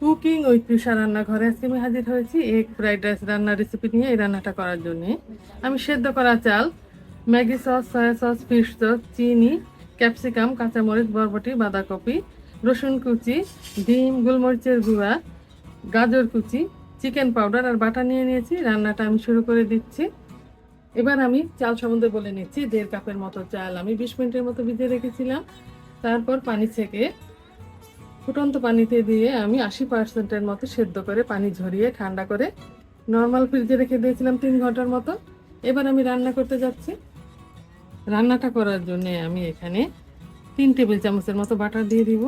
Cooking ওই তৃষা রান্নাঘরে। আজকে আমি হাজির হয়েছি এগ ফ্রাইড রাইস রান্নার রেসিপি নিয়ে এই রান্নাটা করার জন্য। আমি সেদ্ধ করা চাল, Maggi sauce, soya sauce fish sauce চিনি, ক্যাপসিকাম, কাঁচামরিচ, বরবটি, বাঁধাকপি, রসুন কুচি, ডিম, গোলমরিচের গুঁড়া, গাজর কুচি, চিকেন পাউডার আর বাটা নিয়ে নিয়েছি। রান্নাটা আমি শুরু করে দিচ্ছি। এবার আমি চাল সম্বন্ধে বলে নিচ্ছি। দেড় কাপের মতো চাল আমি বিশ মিনিটের মতো ভিজিয়ে রেখেছিলাম। তারপর পানি ছেঁকে ফুটন্ত পানিতে দিয়ে আমি আশি পার্সেন্টের মতো সেদ্ধ করে পানি ঝরিয়ে ঠান্ডা করে নর্মাল ফ্রিজে রেখে দিয়েছিলাম তিন ঘণ্টার মতো। এবার আমি রান্না করতে যাচ্ছি। রান্নাটা করার জন্য আমি এখানে তিন টেবিল চামচের মতো বাটার দিয়ে দিব।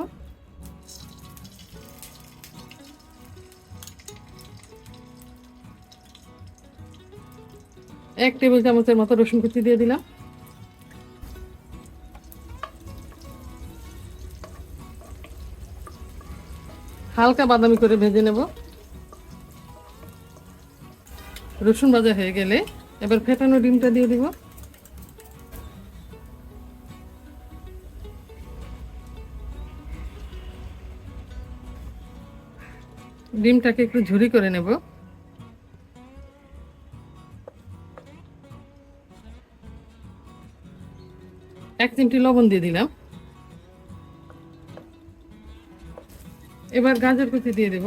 এক টেবিল চামচের মতো রসুন কুচি দিয়ে দিলাম। হালকা বাদামি করে ভেজে নেব। রসুন ভাজা হয়ে গেলে এবার ফেটানো ডিমটা দিয়ে দিব। ডিমটাকে একটু ঝুরি করে নেব। এক চিমটি লবণ দিয়ে দিলাম। এবার গাজর কুচি দিয়ে দেব।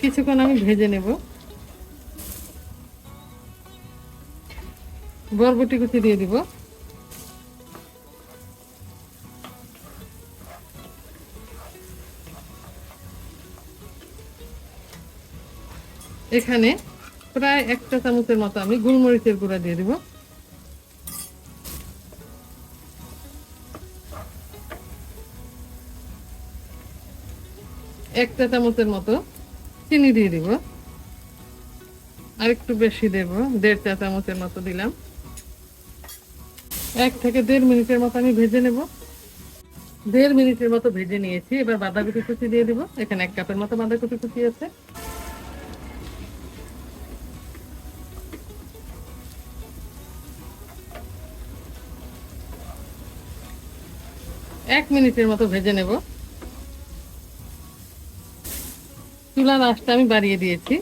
কিছুক্ষণ আমি ভেজে নেব। বরবটি কুচি দিয়ে দিব। এখানে প্রায় একটা চামচের মতো আমি গোলমরিচের গুঁড়া দিয়ে দিব। একটা চামচের মতো চিনি দিয়ে দিব। আর একটু বেশি দেব, দেড় চা চামচের মতো দিলাম। এক থেকে দেড় মিনিটের মতো আমি ভেজে নেব। দেড় মিনিটের মতো ভেজে নিয়েছি, এবার বাঁধাকপি কুচি দিয়ে দিব। এখানে এক কাপের মতো বাঁধাকপি কুচি আছে। এক মিনিটের মতো ভেজে নেব। চুলার আঁচটা আমি বাড়িয়ে দিয়েছি।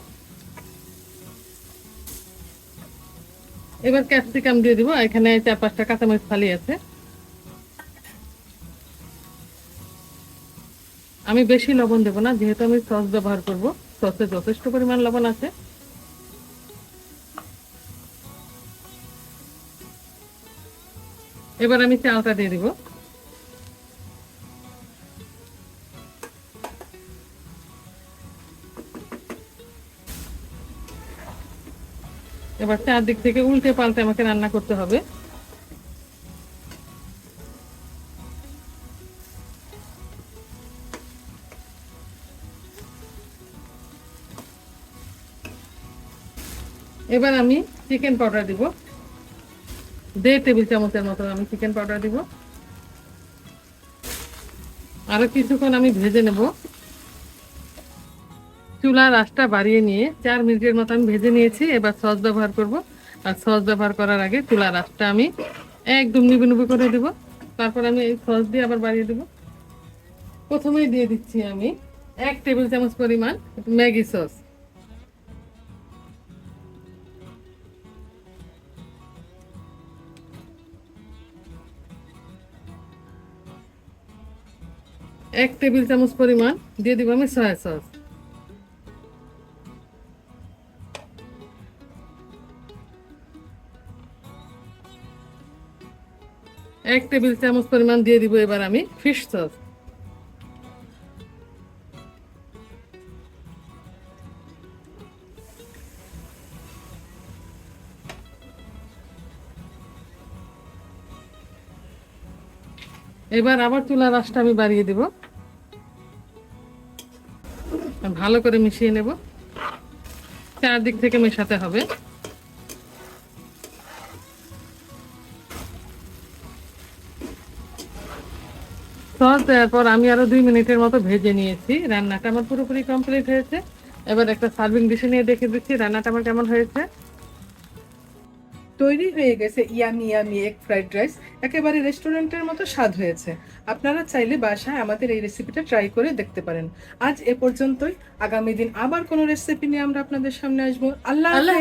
এবার ক্যাপসিকাম দিয়ে দিব, এখানে চার পাঁচটা কাঁচামরিচ ফালি আছে। আমি বেশি লবণ দেবো না, যেহেতু আমি সস ব্যবহার করব, সসে যথেষ্ট পরিমাণ লবণ আছে। এবার আমি চালটা দিয়ে দিব। এবার চারদিক থেকে উল্টে পাল্টে আমাকে রান্না করতে হবে। এবার আমি চিকেন পাউডার দিব। দেড় টেবিল চামচের মতো আমি চিকেন পাউডার দিব। আরও কিছুক্ষণ আমি ভেজে নেব। চুলার আঁচটা বাড়িয়ে নিয়ে চার মিনিটের মতো আমি ভেজে নিয়েছি। এবার সস ব্যবহার করব। আর সস ব্যবহার করার আগে চুলার আঁচটা আমি একদম নিবু নিবু করে দেব। তারপর আমি এই সস দিয়ে আবার বাড়িয়ে দেব। প্রথমেই দিয়ে দিচ্ছি আমি এক টেবিল চামচ পরিমাণ ম্যাগি সস। এক টেবিল চামচ পরিমাণ দিয়ে দিব আমি সয়া সস। এক টেবিল চামচ পরিমাণ দিয়ে দিব এবার আমি ফিশ সস এবার আবার চুলার আঁচটা আমি বাড়িয়ে দেব। ভালো করে মিশিয়ে নেব। চারদিক থেকে মেশাতে হবে। সস দেওয়ার পর আমি আরও দুই মিনিটের মতো ভেজে নিয়েছি। রান্নাটা আমার পুরোপুরি কমপ্লিট হয়েছে। এবার একটা সার্ভিং ডিশে নিয়ে দেখে দিচ্ছি রান্নাটা আমার কেমন হয়েছে। তৈরি হয়ে গেছে yummy yummy egg fried rice একেবারে রেস্টুরেন্টের মতো স্বাদ হয়েছে। আপনারা চাইলে বাসায় আমাদের এই রেসিপিটা ট্রাই করে দেখতে পারেন। আজ এ পর্যন্তই। আগামী দিন আবার কোনো রেসিপি নিয়ে আমরা আপনাদের সামনে আসব। আল্লাহ আল্লাহ